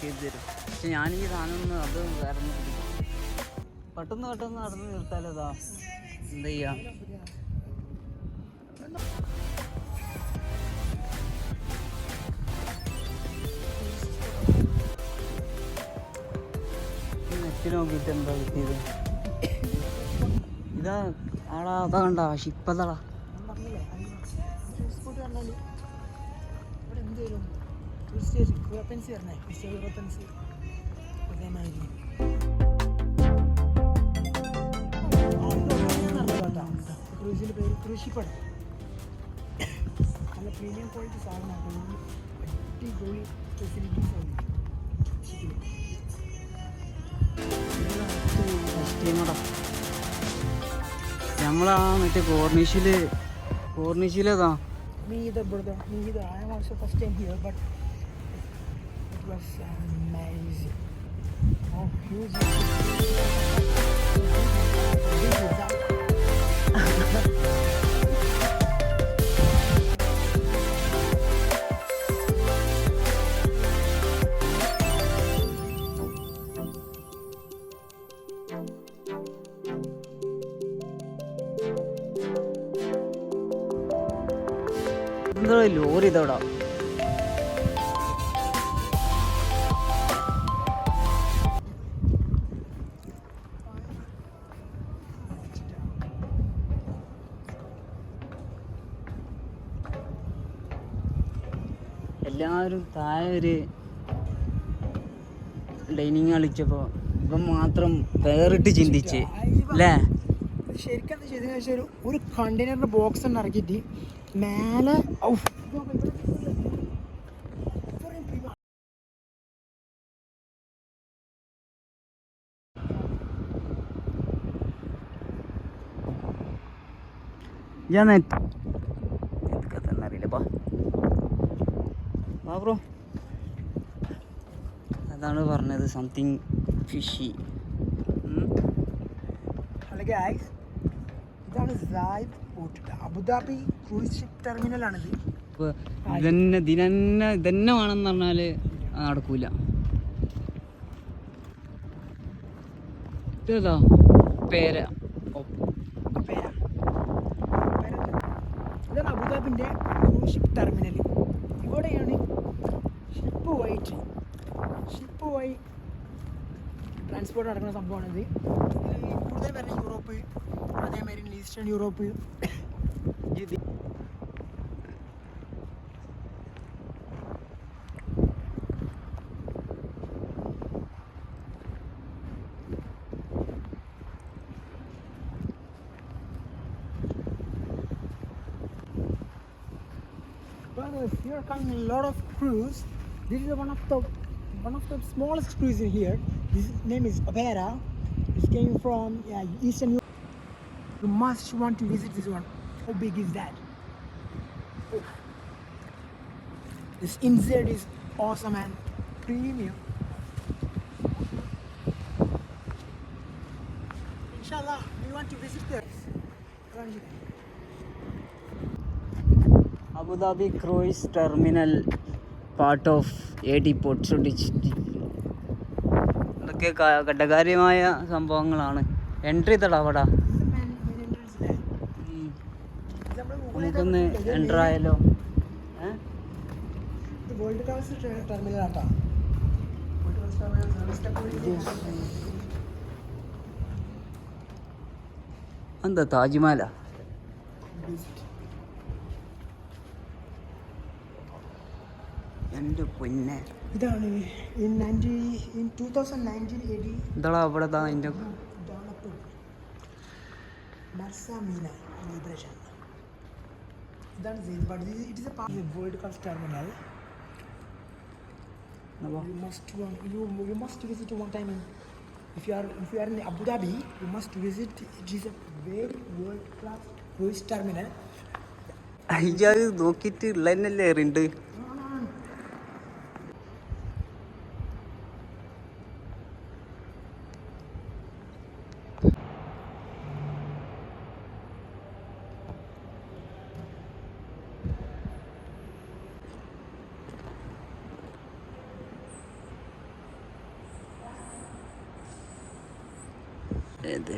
ചെയ്ത് തരും പക്ഷെ ഞാനീ സാധനം അത് വേറെ. പെട്ടെന്ന് പെട്ടെന്ന് നടന്ന് നിർത്താലോ എന്താ ചെയ്യാ? നെറ്റ് നോക്കിയിട്ട് എന്താ ഇതാ ആടാ അതാ കണ്ട. ഷിപ്പതാടാ ടൂറിസ്റ്റ് യൂറോപ്യൻസ് വരണേ മിസ്റ്റർ യൂറോപ്യൻസ് അതേമാതിരി ക്രൂസിന്റെ പേര് ക്രൂസ് ഷിപ്പാണ് നല്ല പ്രീമിയം ക്വാളിറ്റി സാധനമാണ് അടിപൊളി ഫെസിലിറ്റീസ് ആണ് നമ്മളാ മറ്റേ കോർണിഷിൽ കോർണിഷിലേതാ neither brother neither i am also first time here but it was amazing oh huge. എന്താ ലോറി ഇതോടാ താഴെ ഒരു ഡൈനിങ് കളിച്ചപ്പോ ഇപ്പം മാത്രം വേറിട്ട് ചിന്തിച്ച്. അല്ലേ? ശരിക്കും ചെയ്തതെന്ന് വെച്ചാൽ ഒരു കണ്ടെയ്നറിന്റെ ബോക്സ് തന്നെ ഇറക്കിയിട്ട് മേലെ ഞാൻ എന്തൊക്കെ തന്നെ അറിയില്ലപ്പാ വാ ബ്രോ. അതാണ് പറഞ്ഞത് സംതിങ് ഫിഷി ഇതാണ് Zayed port. Abu Dhabi cruise ship ടെർമിനലാണിത് ഇപ്പോൾ ഇതന്നെ ഇതിനെന്നെ ഇതന്നെ വേണമെന്ന് പറഞ്ഞാൽ നടക്കൂല. ഇതേതാ? പേര. ഷിപ്പ് വഴി ട്രാൻസ്പോർട്ട് നടക്കുന്ന സംഭവമാണിത് ഇതിൽ കൂടുതൽ വരുന്ന യൂറോപ്പ് അതേമാതിരി ഈസ്റ്റേൺ യൂറോപ്പ് ഇത് Brothers, here coming a lot of crews. This is one of the one of the smallest cruise in here. His name is Avera. It's came from yeah, Eastern Europe. You must want to visit this one. How big is that? This insert is awesome and premium. Inshallah, we want to visit there. Abu Dhabi Cruise Terminal part of a D district ഇതൊക്കെ ഘടകാര്യമായ സംഭവങ്ങളാണ്? Entry തടാ നമുക്കൊന്ന് enter ആയാലോ? the main, main entrance there. ഇത് നമ്മൾ നമുക്കൊന്ന് മുകളിലേക്ക് enter ആയാലോ ഏ? ഇത് വേൾഡ് ക്ലാസ് ടെർമിനൽ ആട്ടാ world class terminal service technology എന്താ താജ്മഹലാ എന്റെ പൊന്നെ. ഇതാണ് in ninety in two thousand nineteen eighty എന്താടാ അവിടെ ദാ അതിന്റെ ഡെവലപ്ഡ് മർസ മീന ലൈബ്രേഷൻ ഇതാണ് സെയ്ദ്ബാഡ് it is a world class terminal you must you you must visit one time if you are if you are in Abu Dhabi you must visit it is a very world class cruise terminal അയ്യാ നോക്കിയിട്ട് ഉള്ളതന്നെയല്ലേ എറിണ്ട് Vente.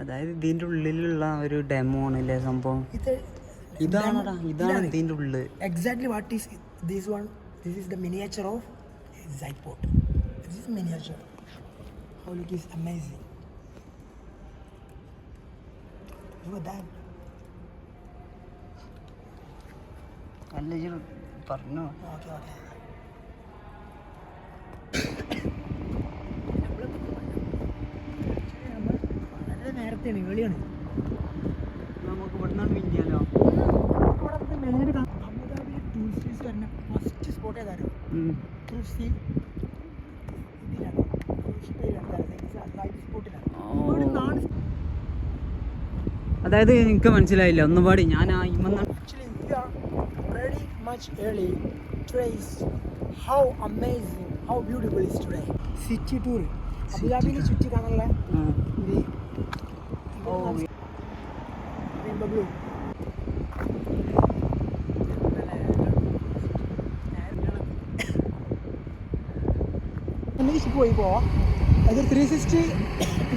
അതായത് ഇതിന്റെ ഉള്ളിലുള്ള ഒരു demo ആണല്ലേ സംഭവം? ഇതാണോടാ ഇതാണ്. ഇതിന്റെ ഉള്ളിൽ exact what is this one this is the miniature of seaport Miniature. How look, is amazing. Look at that. അല്ല ഇജ്ജ് പറഞ്ഞു? ഓക്കെ ഓക്കെ വളരെ നേരത്തെയാണ് വെളിയാണ്. നമുക്ക് ഇവിടുന്ന് മിണ്ടിയാലോ അബുദാബിയിൽ ടൂറിസ്റ്റ് വരുന്ന ഫസ്റ്റ് സ്പോട്ട് സ്പോട്ടിലാണ് ഇവിടുന്നാണ് അതായത് എനിക്ക് മനസ്സിലായില്ല ഒന്നുപാട് ഞാൻ ആ ഇമ്മന്ന സിറ്റി ടൂർ അബുദാബിനെ ചുറ്റി കാണാനുള്ള ബ്ലൂ ഒന്നിച്ച് പോയി പോവാം. അതൊരു ത്രീ സിക്സ്റ്റി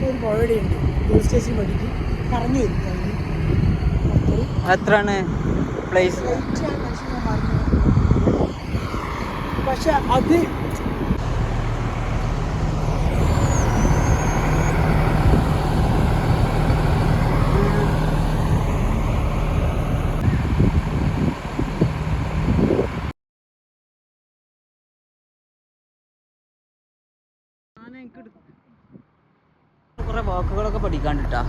ഒരു കോഴടി ഉണ്ട്. ഹിൽ സ്റ്റേഷൻ വഴിക്ക്. കറങ്ങി വരും. എത്രയാണ്? പ്ലേസ് പക്ഷെ അത് പഠിക്കാണ്ടിട്ടാ.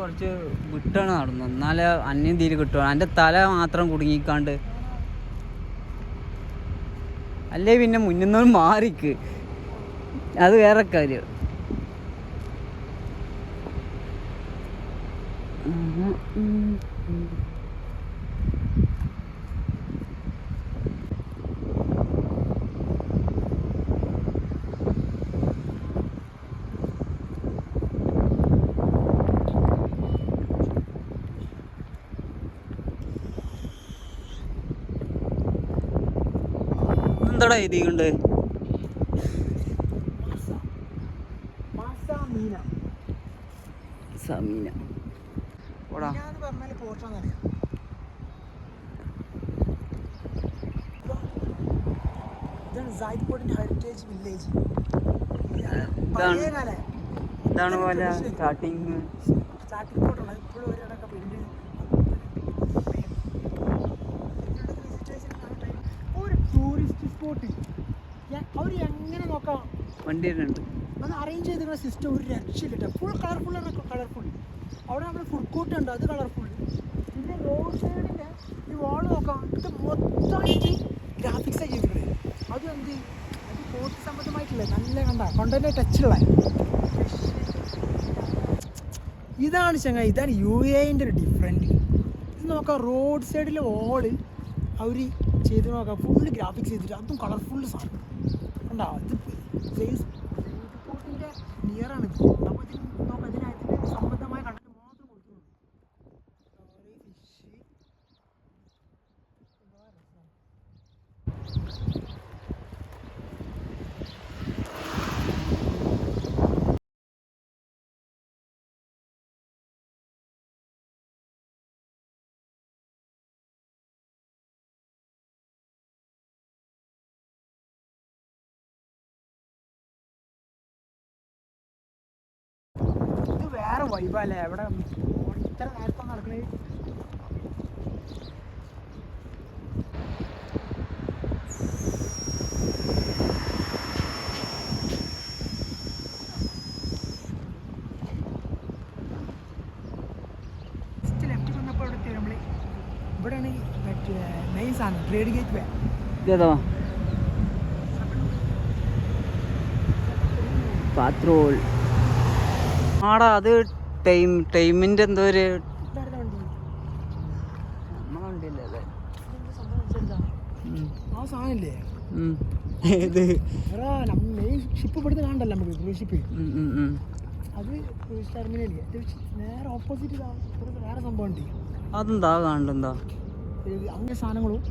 കുറച്ച് വിട്ടാണ് നടന്നു എന്നാലേ അന്യം തീരെ കിട്ടുവാണ് എന്റെ തല മാത്രം കുടുങ്ങിക്കാണ്ട്. അല്ലേ പിന്നെ മുന്നിൽ നിന്ന് മാറിക്ക്. അത് വേറെ കാര്യം. എന്താടാ എഴുതിയുണ്ട് സമീന. ഓടാ. ഹെറിറ്റേജ് വില്ലേജ് ഇതാണ് ഇതാണ് പോലെ സ്റ്റാർട്ടിങ് സ്റ്റാർട്ടിങ് ഫോട്ടോ ഇപ്പോഴും ഒരു സ്പോട്ട് അവർ എങ്ങനെ നോക്കാം? വണ്ടി വരുന്നുണ്ട്. അത് അറേഞ്ച് ചെയ്തിരുന്ന സിസ്റ്റം ഒരു രക്ഷയില്ല ഫുൾ കളർഫുൾ ആണ് കളർഫുൾ അവിടെ നമ്മൾ ഫുഡ് കോർട്ട് ഉണ്ട് അത് കളർഫുൾ പിന്നെ റോഡ് സൈഡിന്റെ ഈ വാൾ നോക്കാം. ഇത് മൊത്തമായിട്ട് ഗ്രാഫിക്സ് ചെയ്തിട്ടുണ്ട് അത് എന്ത് അത് കോർട്ട് സംബന്ധമായിട്ടുള്ള നല്ല കണ്ട. കൊണ്ടന്റെ ടച്ചുള്ള ഇതാണ് ചങ്ങ ഇതാണ് യു എന്റെ ഒരു ഡിഫറന്റ് ഇത് നോക്കാം റോഡ് സൈഡിലെ വാൾ അവർ ചെയ്ത് നോക്കാം. ഫുള്ള് ഗ്രാഫിക്സ് ചെയ്തിട്ട് അതും കളർഫുൾ സാധനം. കണ്ടോ? അത് ഫേസ് ഫോർട്ടിന്റെ നിയറാണ് ഇത് അപ്പോൾ ഇതിന് നോക്കാം ഇതിനകത്തിന്റെ സംബന്ധമായ കണ്ടന്റ് മാത്രം കൊടുക്കുന്നുള്ളൂ ഫിഷ് ഇത് വേറെ വൈബല്ലേ എവിടെ ഇത്ര നേരത്തെ നടക്കണേ? ട്രേഡ് ഗേറ്റ് വേ പാത്രോൾ ആടാ അത് ടൈം ടൈമിന്റെ എന്തോ ഒരു ഷിപ്പ് അത്? നേരെ ഓപ്പോസിറ്റ് അതെന്താ? കാണണ്ടെന്താ? അങ്ങനെ സാധനങ്ങളും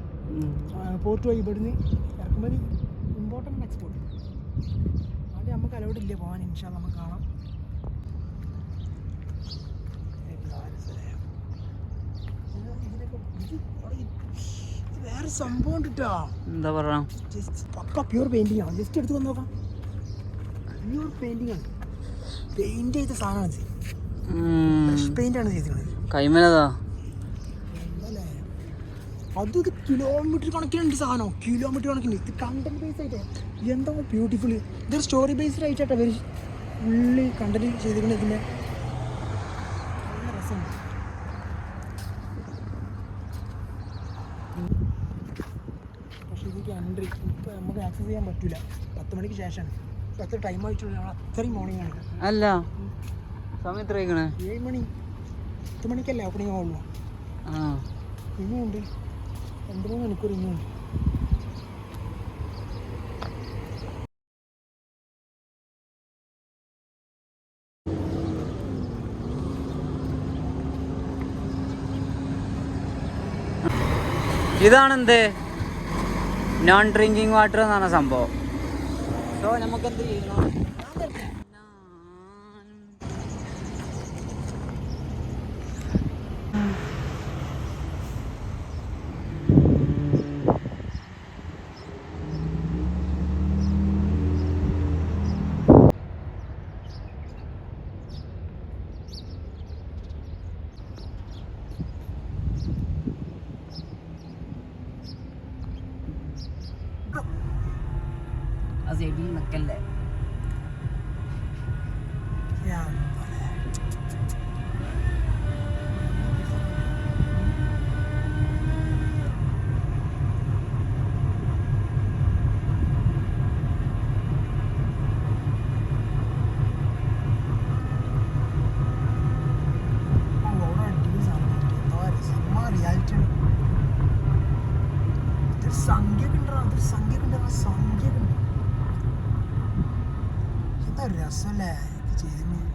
പോർട്ട് വഴി ഇവിടുന്ന് ഇറക്കുമ്പോൾ ഇമ്പോർട്ടന്റ് എക്സ്പോർട്ട് അത് നമുക്ക് അലൗഡ് ഇല്ല പോകാൻ? ഇൻഷാ നമുക്ക് കാണാം. വേറെ സംഭവം ഉണ്ട് കേട്ടോ എന്താ പറയാ ജസ്റ്റ് പക്ക പ്യൂർ പെയിന്റിംഗ് ആണ് ജസ്റ്റ് എടുത്ത് നോക്കാം. പ്യൂർ പെയിന്റിംഗ് ആണ്. പെയിന്റ് ചെയ്ത സാധനമാണ് പെയിന്റ് ആണ് ചെയ്തിട്ടുള്ളത് കൈമേലതാ? അത് ഇത് കിലോമീറ്റർ കണക്കിനുണ്ട് സാധനം. കിലോമീറ്റർ കണക്കിന്. ഇത് കണ്ടന്റ് ബേസ് ആയിട്ട്. എന്താ ബ്യൂട്ടിഫുൾ ഇതൊരു സ്റ്റോറി ബേസ്ഡ് ആയിട്ടാ ഇവർ ഫുള്ളി കണ്ടന്റ് ചെയ്തിരിക്കുന്നത് ഇതിന്റെ നല്ല രസമുണ്ട് പക്ഷേ ഇതിലേക്ക് എൻട്രി ഇപ്പോൾ നമുക്ക് ആക്സസ് ചെയ്യാൻ പറ്റില്ല പത്ത് മണിക്ക് ശേഷമാണ് പത്ത് ടൈം ആയിട്ടുള്ളൂ ഞങ്ങൾ അത്രയും മോർണിംഗ് ആണ്. അല്ല. സമയം എത്ര ഏഴ് മണി. പത്ത് മണിക്കല്ലേ ഓപ്പണിംഗ് ആവുള്ളൂ. ആ. ഇനിയുണ്ട്. രണ്ട് മൂന്ന് മണിക്കൂർ ഇനിയുണ്ട്. ഇതാണ് എന്ത് നോൺ ഡ്രിങ്കിങ് വാട്ടർ എന്ന് പറഞ്ഞ സംഭവം. സോ നമുക്ക് എന്ത് ചെയ്യണം ആ സൈഡിൽ നിൽക്കല്ലേ. സംഖ്യ ഉണ്ട് സംഖ്യ ഉണ്ട് സംഖ്യ ഉണ്ട് എന്താ രസമല്ലേ ഇത് ചെയ്യുന്നത് എന്താ